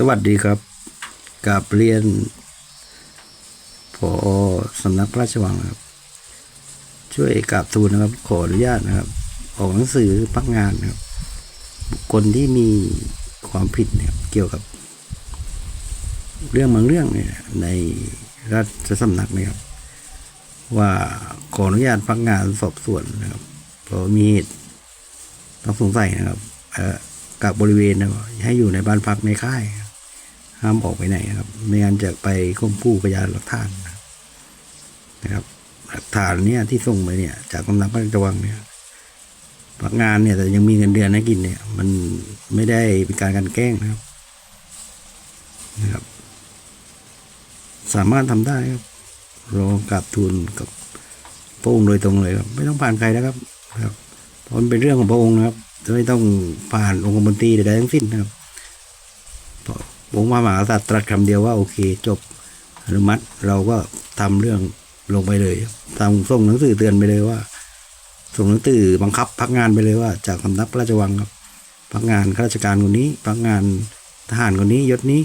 สวัสดีครับกับเรียนพอสำนักพระราชวังครับ ช่วยกราบทูลนะครับ ขออนุญาตนะครับ ออกหนังสือพักงานนะครับ บุคคลที่มีความผิดเนี่ยเกี่ยวกับ เรื่องบางเรื่องเนี่ยในราชสำนักนะครับ ว่าขออนุญาตพักงานสอบสวนนะครับเพราะมีเหตุต้องสงสัยนะครับเออกับบริเวณนะครับให้อยู่ในบ้านพักในค่าย ห้ามออกไปไหนนะครับ ไม่งั้นจะไปข่มขู่พยานหลักฐานนะครับ หลักฐานเนี่ยที่ส่งไปเนี่ย จากกำนักพระราชวังเนี่ยพักงานเนี่ยแต่ยังมีเงินเดือนให้กินเนี่ย มันไม่ได้เป็นการกันแกล้งนะครับนะครับ สามารถทำได้ครับรองกับทูลกับพระองค์โดยตรงเลยครับ ไม่ต้องผ่านใครนะครับนะครับเพราะมันเป็นเรื่องของพระองค์นะครับ ไม่ต้องผ่านองค์มนตรีใดๆทั้งสิ้นนะครับ องค์พระมหากษัตริย์ตรัสคำเดียวว่าโอเคจบอนุมัติเราก็ทำเรื่องลงไปเลยทำส่งหนังสือเตือนไปเลยว่า ส่งหนังสือบังคับพักงานไปเลยว่า จากสำนักพระราชวังครับพักงานข้าราชการคนนี้พักงานทหารคนนี้ยศนี้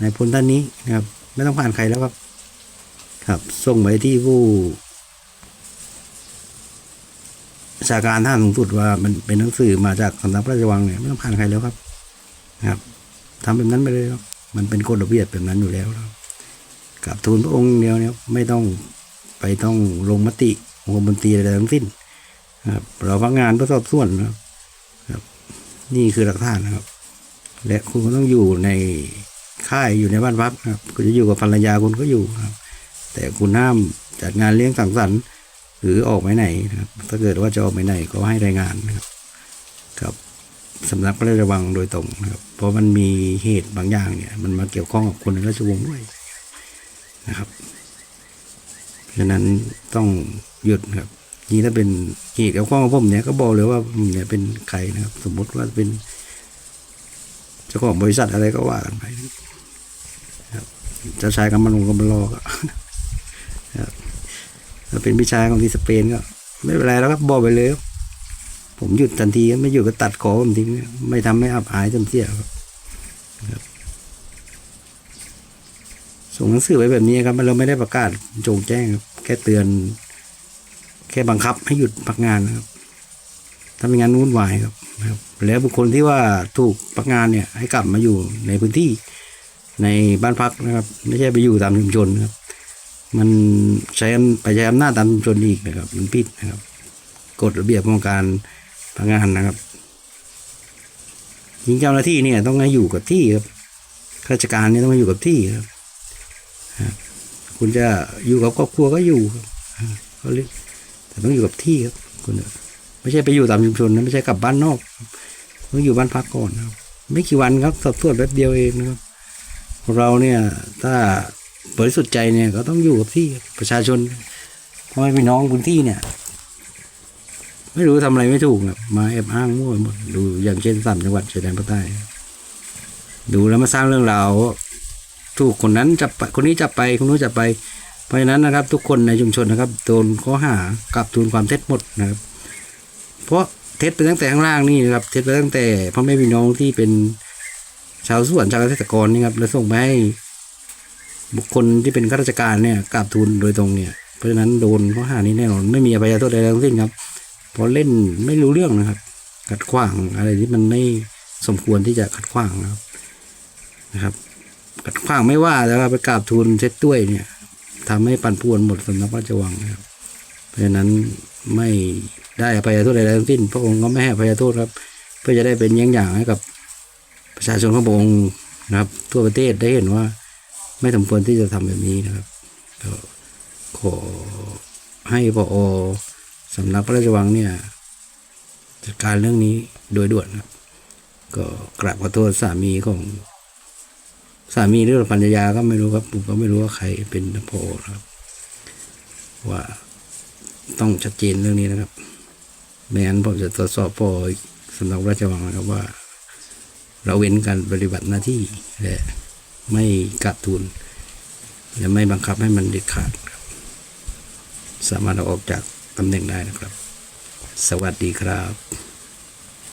นายพลท่านนี้นะครับ ไม่ต้องผ่านใครแล้วครับ ครับส่งไปที่ผู้ราชาการท่านสูงสุดว่ามันเป็นหนังสือมาจากสำนักพระราชวังเนี่ยไม่ต้องผ่านใครแล้วครับนะครับ ทำแบบนั้นไปเลยครับมันเป็นกฎระเบียบแบบนั้นอยู่แล้วครับกับทูลพระองค์เดียวเนี่ยไม่ต้องไปต้องลงมติองคมนตรีอะไรทั้งสิ้นครับเราพักงานเพื่อสอบสวนนะครับครับ นี่คือหลักฐานนะครับ และคุณก็ต้องอยู่ในค่ายอยู่ในบ้านพักนะครับคุณจะอยู่กับภรรยาคุณก็อยู่ครับ แต่คุณห้ามจัดงานเลี้ยงสังสรรค์หรือออกไปไหนนะครับ ถ้าเกิดว่าจะออกไปไหนก็ให้รายงานนะครับกับ สำนักพระราชวังโดยตรงนะครับ เพราะมันมีเหตุบางอย่างเนี่ย มันมาเกี่ยวข้องกับคนในราชวงศ์ด้วยนะครับฉะนั้นต้องหยุดนะครับนี่ถ้าเป็นเหตุเกี่ยวข้องกับผมเนี่ยก็บอกเลยว่าผมเนี่ยเป็นใครนะครับ สมมติว่าเป็นเจ้าของบริษัทอะไรก็ว่ากันไปนะครับจ้าชายกำมะลงกำมะลอก็ครับถ้าเป็นพี่ชายของที่สเปนก็ ไม่เป็นไรแล้วครับบอกไปเลยครับ ผมหยุดทันทีไม่หยุดก็ตัดคอผมทิ้งไม่ทำให้อับอายจนเสียครับครับส่งหนังสือไปแบบนี้ครับเราไม่ได้ประกาศโจงแจ้งครับแค่เตือน แค่บังคับให้หยุดพักงานนะครับถ้าไม่งั้นวุ่นวายครับครับ แล้วบุคคลที่ว่าถูกพักงานเนี่ย ให้กลับมาอยู่ในพื้นที่ในบ้านพักนะครับ ไม่ใช่ไปอยู่ตามชุมชนครับ มันใช้ไปใช้อำนาจตามชุมชนอีกนะครับ มันผิดนะครับ กฎระเบียบของการ พักงานนะครับยิงเจ้าหน้าที่เนี่ยต้องให้อยู่กับที่ครับข้าราชการเนี่ยต้องมาอยู่กับที่ครับคุณจะอยู่กับครอบครัวก็อยู่เขาเรียกแต่ต้องอยู่กับที่ครับคุณไม่ใช่ไปอยู่ตามชุมชนนะไม่ใช่กลับบ้านนอกต้องอยู่บ้านพักก่อนครับ ไม่กี่วันครับสอบสวนแป๊บเดียวเองนะครับ เราเนี่ยถ้าบริสุทธิ์ใจเนี่ยก็ต้องอยู่กับที่ประชาชนพ่อแม่พี่น้องพื้นที่เนี่ย ไม่รู้ทำอะไรไม่ถูกครับมาแอบอ้างมั่วหมดดูอย่างเช่นสามจังหวัดชายแดนภาคใต้ ดูแล้วมาสร้างเรื่องราวถูกคนนั้นจับไปคนนี้จับไปคนนู้นจับไป เพราะฉะนั้นนะครับ ทุกคนในชุมชนนะครับโดนข้อหากับทูลความเท็จหมดนะครับ เพราะเท็จไปตั้งแต่ข้างล่างนี่นะครับ เท็จไปตั้งแต่พ่อแม่พี่น้องที่เป็นชาวสวนชาวเกษตรกรนี่ครับแล้วส่งไปให้บุคคลที่เป็นข้าราชการเนี่ยกราบทูลโดยตรงเนี่ย เพราะฉะนั้นโดนข้อหานี้แน่นอนไม่มีอภัยโทษใดทั้งสิ้นครับ เพราะเล่นไม่รู้เรื่องนะครับ ขัดขวางอะไรที่มันไม่สมควรที่จะขัดขวางนะครับนะครับ ขัดขวางไม่ว่าแต่ว่าไปกราบทูลเช็ดด้วยเนี่ยทำให้ปั่นป่วนหมดสำนักพระราชวังนะครับ เพราะฉะนั้นไม่ได้อภัยโทษใดๆทั้งสิ้น พระองค์ก็ไม่ให้อภัยโทษครับ เพื่อจะได้เป็นเยี่ยงอย่างให้กับประชาชนของพระองค์นะครับ ทั่วประเทศได้เห็นว่า ไม่สมควรที่จะทำแบบนี้นะครับก็ขอให้พอ สำนักพระราชวังเนี่ยจัดการเรื่องนี้โดยด่วนครับ ก็กราบขอโทษสามีของ สามีหรือภรรยาก็ไม่รู้ครับผมก็ไม่รู้ว่าใครเป็นโพครับ ว่าต้องชัดเจนเรื่องนี้นะครับไม่งั้นผมจะตรวจสอบพอสำนักราชวังนะครับว่า เราเว้นการปฏิบัติหน้าที่และไม่กัดทุนและไม่บังคับให้มันเด็ดขาด สามารถออกจาก ตำแหน่งได้นะครับ สวัสดีครับ